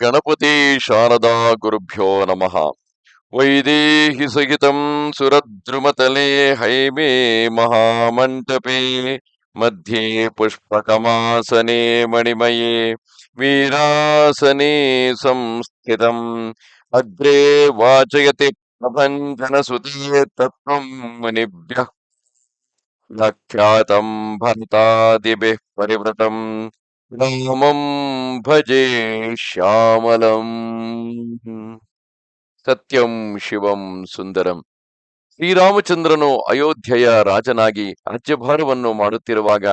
ಗಣಪತಿ ಶಾರದಾ ಗುರುಭ್ಯೋ ನಮಃ ವೈದೇಹಿ ಸಹಿತಂ ಸುರದ್ರುಮತಲೆ ಹೈಮೇ ಮಹಾಮಂಟಪೇ ಮಧ್ಯೆ ಪುಷ್ಪಕಮಾಸನೆ ಮಣಿಮಯೇ ವೀರಾಸನೆ ಸಂಸ್ಥಿತಂ ಅಗ್ರೆ ವಾಚಯತಿ ಪ್ರಭಂಜನ ಸುತೆ ತತ್ವಂ ಮುನಿಭ್ಯ ಪ್ರಖ್ಯಾತಂ ಭರತಾದಿಭಿಃ ಪರಿವೃತಂ ರಾಮಂ ಭಜೆ ಶ್ಯಾಮಲಂ ಸತ್ಯಂ ಶಿವಂ ಸುಂದರಂ ಶ್ರೀರಾಮಚಂದ್ರನು ಅಯೋಧ್ಯೆಯ ರಾಜನಾಗಿ ರಾಜ್ಯಭಾರವನ್ನು ಮಾಡುತ್ತಿರುವಾಗ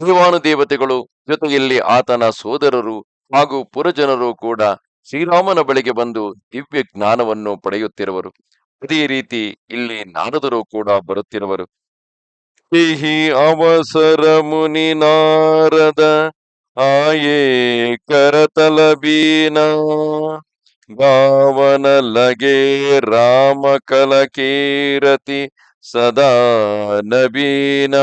ದೇವಾನುದೇವತೆಗಳು ಜೊತೆಯಲ್ಲಿ ಆತನ ಸೋದರರು ಹಾಗೂ ಪುರಜನರು ಕೂಡ ಶ್ರೀರಾಮನ ಬಳಿಗೆ ಬಂದು ದಿವ್ಯ ಜ್ಞಾನವನ್ನು ಪಡೆಯುತ್ತಿರುವರು. ಅದೇ ರೀತಿ ಇಲ್ಲಿ ನಾರದರು ಕೂಡ ಬರುತ್ತಿರುವರು. ಅವಸರ ಮುನಿ ನಾರದ ಆಯೇ ಗಾವನ ಲಗೆ ರಾಮ ಕಲಕೀರತಿ ಸದಾ ನಬೀನ.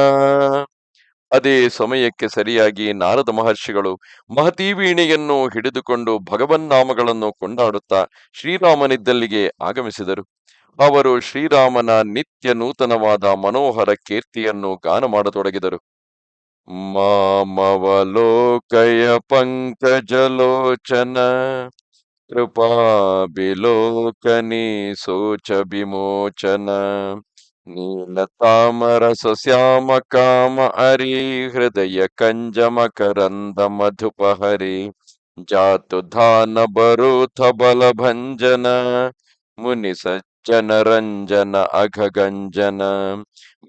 ಅದೇ ಸಮಯಕ್ಕೆ ಸರಿಯಾಗಿ ನಾರದ ಮಹರ್ಷಿಗಳು ಮಹತಿ ವೀಣೆಯನ್ನು ಹಿಡಿದುಕೊಂಡು ಭಗವನ್ನಾಮಗಳನ್ನು ಕೊಂಡಾಡುತ್ತಾ ಶ್ರೀರಾಮನಿದ್ದಲ್ಲಿಗೆ ಆಗಮಿಸಿದರು. ಅವರು ಶ್ರೀರಾಮನ ನಿತ್ಯ ನೂತನವಾದ ಮನೋಹರ ಕೀರ್ತಿಯನ್ನು ಗಾನ ಮಾಡತೊಡಗಿದರು. ಮಾಮವಲೋಕಯ ಪಂಕಜಲೋಚನ ಕೃಪಾ ಬಿಲೋಕನಿ ಸೋಚ ವಿಮೋಚನ ನೀಲ ತಾಮರ ಸಸ್ಯಾಮ ಕಾಮ ಅರಿ ಹೃದಯ ಕಂಜಮ ಕರಂದ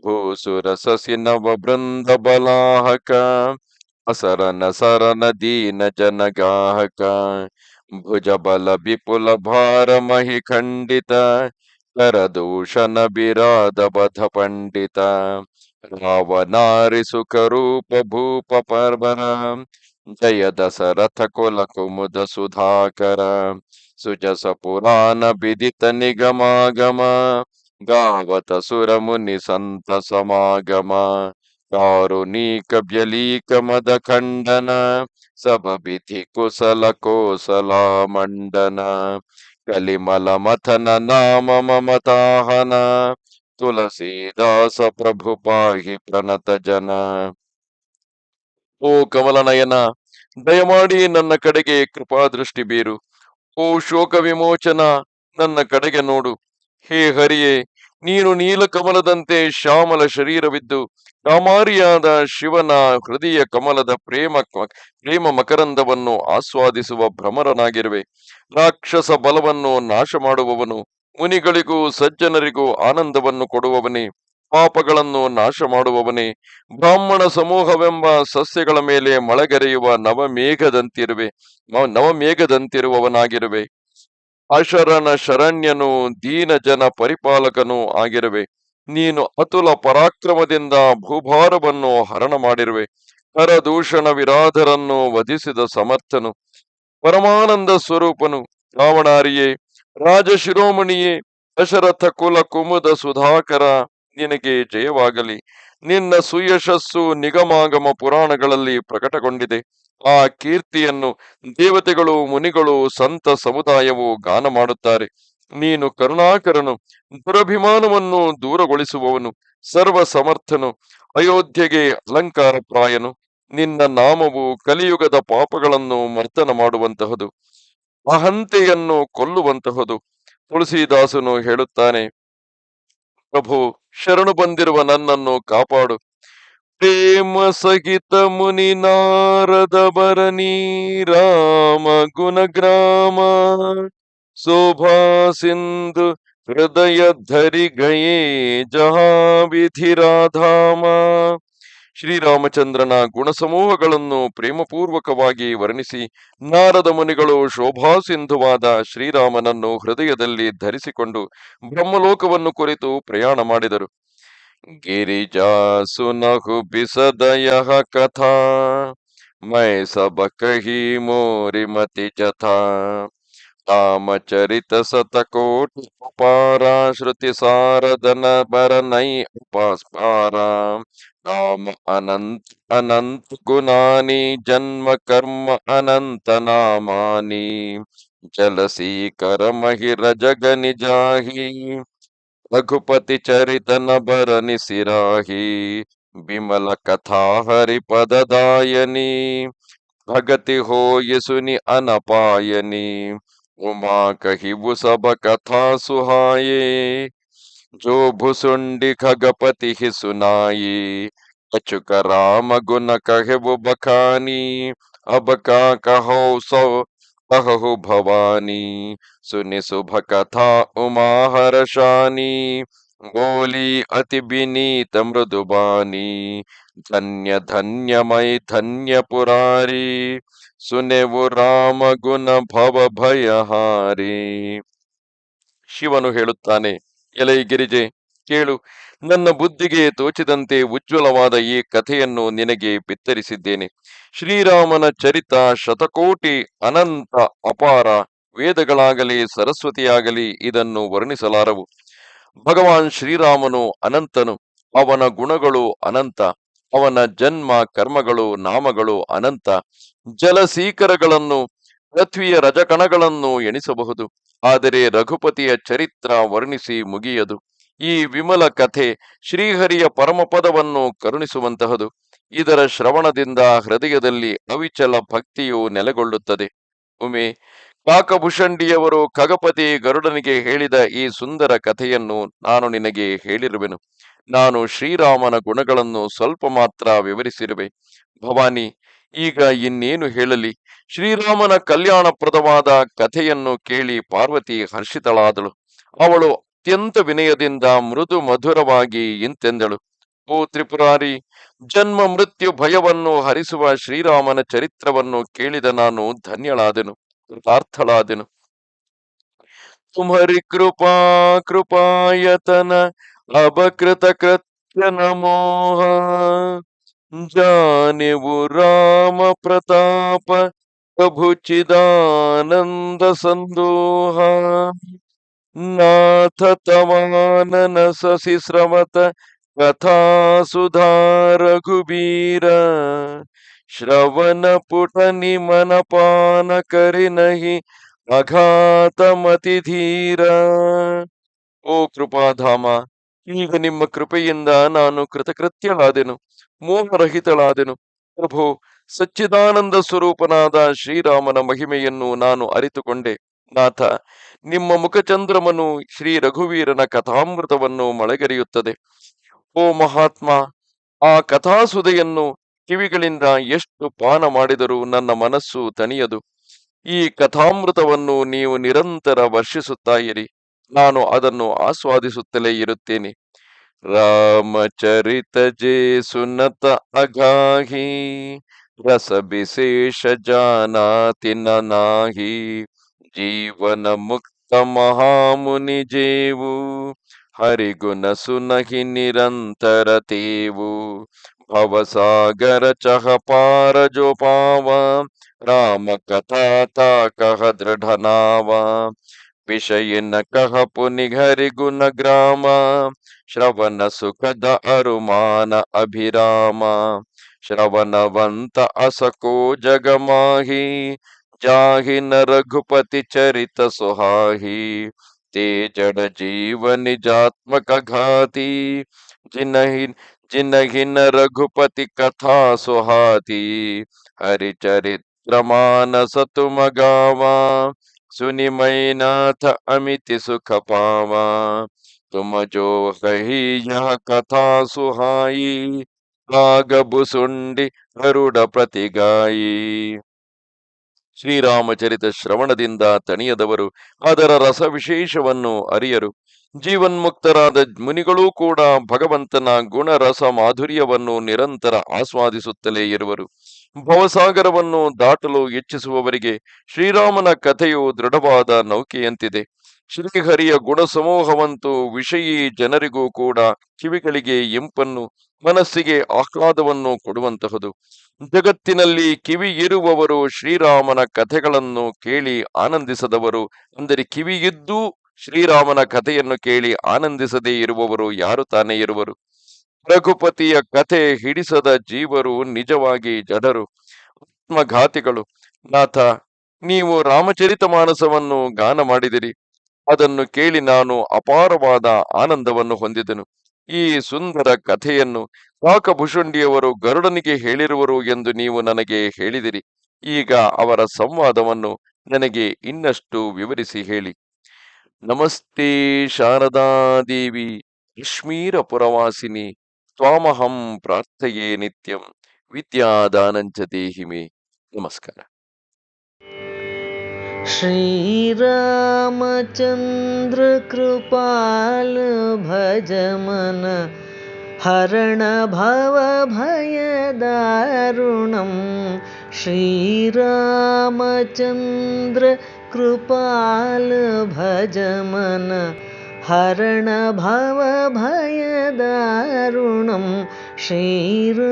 भूसुरसि नवबृन्दबलाहक असरन सरन दीन जन गाहक भुज बल विपुल भार मही खंडित कर दूषण जनगाहक बध पंडित रावनारी सुख रूप भूप रावणारिसुखरूपभूपपर्वर जय दशरथ कुल कुमुद सुधाकर सुजस पुराण विदित निगमागम ಗಾವತ ಸುರ ಮುನಿ ಸಂತ ಸಮಾಗಮ ಕಾರುಣೀಕ ವ್ಯಲೀಕ ಮದ ಖಂಡನ ಸಬಬಿಧಿ ಕುಸಲ ಕೋಸಲ ಮಂಡನ ಕಲಿಮಲ ಮಥನ ನಾಮ ಮಮತಾಹನ ತುಳಸೀದಾಸ ಪ್ರಭು ಪಾಹಿ ಪ್ರಣತ ಜನ ಓ ಕಮಲನಯನ ದಯಮಾಡಿ ನನ್ನ ಕಡೆಗೆ ಕೃಪಾದೃಷ್ಟಿ ಬೀರು. ಓ ಶೋಕ ವಿಮೋಚನ ನನ್ನ ಕಡೆಗೆ ನೋಡು. ಹೇ ಹರಿಯೇ ನೀನು ನೀಲಕಮಲದಂತೆ ಶ್ಯಾಮಲ ಶರೀರವಿದ್ದು ಕಾಮಾರಿಯಾದ ಶಿವನ ಹೃದಯ ಕಮಲದ ಪ್ರೇಮ ಪ್ರೇಮ ಮಕರಂದವನ್ನು ಆಸ್ವಾದಿಸುವ ಭ್ರಮರನಾಗಿರುವೆ. ರಾಕ್ಷಸ ಬಲವನ್ನು ನಾಶ ಮಾಡುವವನು ಮುನಿಗಳಿಗೂ ಸಜ್ಜನರಿಗೂ ಆನಂದವನ್ನು ಕೊಡುವವನೇ, ಪಾಪಗಳನ್ನು ನಾಶ ಮಾಡುವವನೇ ಬ್ರಾಹ್ಮಣ ಸಮೂಹವೆಂಬ ಸಸ್ಯಗಳ ಮೇಲೆ ಮಳೆಗರೆಯುವ ನವಮೇಘದಂತಿರುವೆ ನವಮೇಘದಂತಿರುವವನಾಗಿರುವೆ. ಅಶರಣ ಶರಣ್ಯನು, ದೀನ ಜನ ಪರಿಪಾಲಕನೂ ಆಗಿರುವೆ. ನೀನು ಅತುಲ ಪರಾಕ್ರಮದಿಂದ ಭೂಭಾರವನ್ನು ಹರಣ ಮಾಡಿರುವೆ. ಹರದೂಷಣ ವಿರಾಧರನ್ನು ವಧಿಸಿದ ಸಮರ್ಥನು, ಪರಮಾನಂದ ಸ್ವರೂಪನು, ರಾವಣಾರಿಯೇ ರಾಜಶಿರೋಮಣಿಯೇ ದಶರಥ ಕುಲ ಕುಮುದ ಸುಧಾಕರ, ನಿನಗೆ ಜಯವಾಗಲಿ. ನಿನ್ನ ಸುಯಶಸ್ಸು ನಿಗಮಾಗಮ ಪುರಾಣಗಳಲ್ಲಿ ಪ್ರಕಟಗೊಂಡಿದೆ. ಆ ಕೀರ್ತಿಯನ್ನು ದೇವತೆಗಳು, ಮುನಿಗಳು, ಸಂತ ಸಮುದಾಯವು ಗಾನ ಮಾಡುತ್ತಾರೆ. ನೀನು ಕರುಣಾಕರನು, ದುರಭಿಮಾನವನ್ನು ದೂರಗೊಳಿಸುವವನು, ಸರ್ವ ಸಮರ್ಥನು, ಅಯೋಧ್ಯೆಗೆ ಅಲಂಕಾರ ಪ್ರಾಯನು. ನಿನ್ನ ನಾಮವು ಕಲಿಯುಗದ ಪಾಪಗಳನ್ನು ಮರ್ತನ ಮಾಡುವಂತಹದು, ಅಹಂತೆಯನ್ನು ಕೊಲ್ಲುವಂತಹದು, ತುಳಸಿದಾಸನು ಹೇಳುತ್ತಾನೆ, ಪ್ರಭು, ಶರಣು ಬಂದಿರುವ ನನ್ನನ್ನು ಕಾಪಾಡು. ಪ್ರೇಮ ಸಹಿತ ಮುನಿ ನಾರದ ಬರನಿ ರಾಮ ಗುಣಗ್ರಾಮ. ಶೋಭಾ ಸಿಂಧು ಹೃದಯ ಧರಿ ಗಯೇ ಜಹಾ ವಿಧಿರಾಧಾಮ ಶ್ರೀರಾಮಚಂದ್ರನ ಗುಣಸಮೂಹಗಳನ್ನು ಪ್ರೇಮಪೂರ್ವಕವಾಗಿ ವರ್ಣಿಸಿ ನಾರದ ಮುನಿಗಳು ಶೋಭಾ ಸಿಂಧುವಾದ ಶ್ರೀರಾಮನನ್ನು ಹೃದಯದಲ್ಲಿ ಧರಿಸಿಕೊಂಡು ಬ್ರಹ್ಮಲೋಕವನ್ನು ಕುರಿತು ಪ್ರಯಾಣ ಮಾಡಿದರು. गिरिजा सुनहु बिसद यह कथा। मैं सब कही मोरी मति जथा। रामचरित सतकोट उपारा, श्रुति सारदन बर नई उपास पारा राम अनंत अनंत गुणानी, जन्म कर्म अनंत नामानी। जलसी कर महि रजग निजाही। रघुपति चरितन बरनि सिराही विमल कथा हरिपद दायनी भगति हो ये सुनि अनपायनी, उमा कही वो सब कथा सुहाये, जो भुसुंडी खगपति ही सुनाई अचुक राम गुन कहे वो बखानी, अब का कहो सो कहु भवानी सुनि शुभ कथा उमा हर्षानी बोली अति विनीत मृदुबानी धन्य धन्यमय धन्य पुरारी सुने वो ರಾಮ ಗುಣ ಭವ ಭಯಹಾರಿ ಶಿವನು ಹೇಳುತ್ತಾನೆ ಎಲೈ ಗಿರಿಜೆ ಕೇಳು ನನ್ನ ಬುದ್ಧಿಗೆ ತೋಚಿದಂತೆ ಉಜ್ವಲವಾದ ಈ ಕಥೆಯನ್ನು ನಿನಗೆ ಬಿತ್ತರಿಸಿದ್ದೇನೆ. ಶ್ರೀರಾಮನ ಚರಿತ ಶತಕೋಟಿ ಅನಂತ ಅಪಾರ ವೇದಗಳಾಗಲಿ, ಸರಸ್ವತಿಯಾಗಲಿ ಇದನ್ನು ವರ್ಣಿಸಲಾರವು. ಭಗವಾನ್ ಶ್ರೀರಾಮನು ಅನಂತನು, ಅವನ ಗುಣಗಳು ಅನಂತ, ಅವನ ಜನ್ಮ ಕರ್ಮಗಳು ನಾಮಗಳು ಅನಂತ ಜಲಸೀಕರಗಳನ್ನು ಪೃಥ್ವಿಯ ರಜಕಣಗಳನ್ನು ಎಣಿಸಬಹುದು, ಆದರೆ ರಘುಪತಿಯ ಚರಿತ್ರ ವರ್ಣಿಸಿ ಮುಗಿಯದು. ಈ ವಿಮಲ ಕಥೆ ಶ್ರೀಹರಿಯ ಪರಮಪದವನ್ನು ಕರುಣಿಸುವಂತಹದು. ಇದರ ಶ್ರವಣದಿಂದ ಹೃದಯದಲ್ಲಿ ಅವಿಚಲ ಭಕ್ತಿಯು ನೆಲೆಗೊಳ್ಳುತ್ತದೆ. ಉಮೆ ಕಾಕಭೂಷಂಡಿಯವರು ಖಗಪತಿ ಗರುಡನಿಗೆ ಹೇಳಿದ ಈ ಸುಂದರ ಕಥೆಯನ್ನು ನಾನು ನಿನಗೆ ಹೇಳಿರುವೆನು. ನಾನು ಶ್ರೀರಾಮನ ಗುಣಗಳನ್ನು ಸ್ವಲ್ಪ ಮಾತ್ರ ವಿವರಿಸಿರುವೆ. ಭವಾನಿ, ಈಗ ಇನ್ನೇನು ಹೇಳಲಿ? ಶ್ರೀರಾಮನ ಕಲ್ಯಾಣಪ್ರದವಾದ ಕಥೆಯನ್ನು ಕೇಳಿ ಪಾರ್ವತಿ ಹರ್ಷಿತಳಾದಳು. ಅವಳು ಅತ್ಯಂತ ವಿನಯದಿಂದ ಮೃದು ಮಧುರವಾಗಿ ಇಂತೆಂದಳು. ಓ ತ್ರಿಪುರಾರಿ, ಜನ್ಮ ಮೃತ್ಯು ಭಯವನ್ನು ಹರಿಸುವ ಶ್ರೀರಾಮನ ಚರಿತ್ರವನ್ನು ಕೇಳಿದ ನಾನು ಧನ್ಯಳಾದೆನು, ಕೃತಾರ್ಥಳಾದೆನು. ತುಮರಿ ಕೃಪಾ, ಕೃಪಾಯತನ ಅಭಕೃತ ಕೃತ್ಯ ನಮೋಹ ಜಾನೆವು ರಾಮ ಪ್ರತಾಪ, ಪ್ರಭು ಚಿದಾನಂದ ಸಂದೋಹ. ನಾಥ ತವಾನನ ಸಸಿ ಸ್ರವತ ಕಥಾ ಸುಧಾ ರಘುಬೀರ ಶ್ರವಣ ಪುಟ ನಿಮನ ಪಾನ ಕರಿ ನಹಿ ಅಘಾತ ಮತಿ ಧೀರ ಓ ಕೃಪಾಧಾಮ ಈಗ ನಿಮ್ಮ ಕೃಪೆಯಿಂದ ನಾನು ಕೃತಕೃತ್ಯಳಾದೆನು, ಮೋಹರಹಿತಳಾದೆನು. ಪ್ರಭು, ಸಚ್ಚಿದಾನಂದ ಸ್ವರೂಪನಾದ ಶ್ರೀರಾಮನ ಮಹಿಮೆಯನ್ನು ನಾನು ಅರಿತುಕೊಂಡೆ. ನಾಥ. ನಿಮ್ಮ ಮುಖಚಂದ್ರಮನು ಶ್ರೀ ರಘುವೀರನ ಕಥಾಮೃತವನ್ನು ಮಳೆಗರೆಯುತ್ತದೆ. ಓ ಮಹಾತ್ಮ, ಆ ಕಥಾಸುದೆಯನ್ನು ಕಿವಿಗಳಿಂದ ಎಷ್ಟು ಪಾನ ಮಾಡಿದರೂ ನನ್ನ ಮನಸ್ಸು ತಣಿಯದು. ಈ ಕಥಾಮೃತವನ್ನು ನೀವು ನಿರಂತರ ವರ್ಷಿಸುತ್ತಾ ಇರಿ. ನಾನು ಅದನ್ನು ಆಸ್ವಾದಿಸುತ್ತಲೇ ಇರುತ್ತೇನೆ. ರಾಮಚರಿತ ಜೇ ಸುನತ ಅಗಾಹಿ ರಸ ವಿಶೇಷ ಜಾನಾತಿ ನಾಹಿ ಜೀವನ ಮುಕ್ತ ಮಹಾಮುನಿ ಜೇವು, ಹರಿಗುಣ ಸುನಹಿ ನಿರಂತರ ತೇವು. ಭವಸಾಗರ ಚಹ ಪಾರ ಜೋ ಪಾವ ರಾಮ ಕಥಾ ತಾ ಕಹ ದೃಢ ನಾವ ವಿಷಯನ ಕಹ ಪುನಿ ಹರಿ ಗ್ರಾಮ, ಶ್ರವಣ ಸುಖದ ಅರುಮಾನ ಅಭಿರಾಮ. ಶ್ರವಣವಂತ ಅಸಕೋ ಜಗಮಾಹಿ जाहि न रघुपति चरित सुहाही, ते जड़ जीवन जात्मक घाती। जिन ही न रघुपति कथा सुहाती, हरिचरित्र मानस तुम गावा। सुनि मैनाथ अमित सुख पावा, तुम जो कही यह कथा सुहाई। राग बुसुंडी हरुड़ प्रति गायी ಶ್ರೀರಾಮಚರಿತ ಶ್ರವಣದಿಂದ ತಣಿಯದವರು ಅದರ ರಸ ವಿಶೇಷವನ್ನು ಅರಿಯರು. ಜೀವನ್ಮುಕ್ತರಾದ ಮುನಿಗಳೂ ಕೂಡ ಭಗವಂತನ ಗುಣರಸ ಮಾಧುರ್ಯವನ್ನು ನಿರಂತರ ಆಸ್ವಾದಿಸುತ್ತಲೇ ಇರುವರು. ಭವಸಾಗರವನ್ನು ದಾಟಲು ಇಚ್ಛಿಸುವವರಿಗೆ ಶ್ರೀರಾಮನ ಕಥೆಯು ದೃಢವಾದ ನೌಕೆಯಂತಿದೆ. ಶ್ರೀಹರಿಯ ಗುಣಸಮೂಹವಂತೂ ವಿಷಯೀ ಜನರಿಗೂ ಕೂಡ ಕಿವಿಗಳಿಗೆ ಇಂಪನ್ನು, ಮನಸ್ಸಿಗೆ ಆಹ್ಲಾದವನ್ನು ಕೊಡುವಂತಹದು. ಜಗತ್ತಿನಲ್ಲಿ ಕಿವಿ ಇರುವವರು ಶ್ರೀರಾಮನ ಕಥೆಗಳನ್ನು ಕೇಳಿ ಆನಂದಿಸದವರು, ಅಂದರೆ ಕಿವಿಯಿದ್ದೂ ಶ್ರೀರಾಮನ ಕಥೆಯನ್ನು ಕೇಳಿ ಆನಂದಿಸದೇ ಇರುವವರು ಯಾರು ತಾನೇ ಇರುವರು? ರಘುಪತಿಯ ಕಥೆ ಹಿಡಿಸದ ಜೀವರು ನಿಜವಾಗಿ ಜಡರು ಆತ್ಮಘಾತಿಗಳು. ನಾಥ, ನೀವು ರಾಮಚರಿತ ಮಾನಸವನ್ನು ಗಾನ ಮಾಡಿದಿರಿ. ಅದನ್ನು ಕೇಳಿ ನಾನು ಅಪಾರವಾದ ಆನಂದವನ್ನು ಹೊಂದಿದೆನು. ಈ ಸುಂದರ ಕಥೆಯನ್ನು ಕಾಕಭುಷುಂಡಿಯವರು ಗರುಡನಿಗೆ ಹೇಳಿರುವರು ಎಂದು ನೀವು ನನಗೆ ಹೇಳಿದಿರಿ. ಈಗ ಅವರ ಸಂವಾದವನ್ನು ನನಗೆ ಇನ್ನಷ್ಟು ವಿವರಿಸಿ ಹೇಳಿ. ನಮಸ್ತೆ ಶಾರದಾದೇವಿ ಕಾಶ್ಮೀರ ಪುರವಾಸಿನಿ, ತ್ವಾಮಹಂ ಪ್ರಾರ್ಥೆಯೇ ನಿತ್ಯಂ ವಿದ್ಯಾದಾನಂಚ ದೇಹಿಮೆ. ನಮಸ್ಕಾರ. श्रीरामचन्द्रकृपाल भजमन हरणभवभयदारुणं श्रीरामचन्द्रकृपाल भजमन हरणभवभयदारुणं कृपाल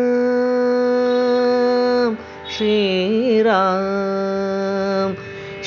श्रीराम।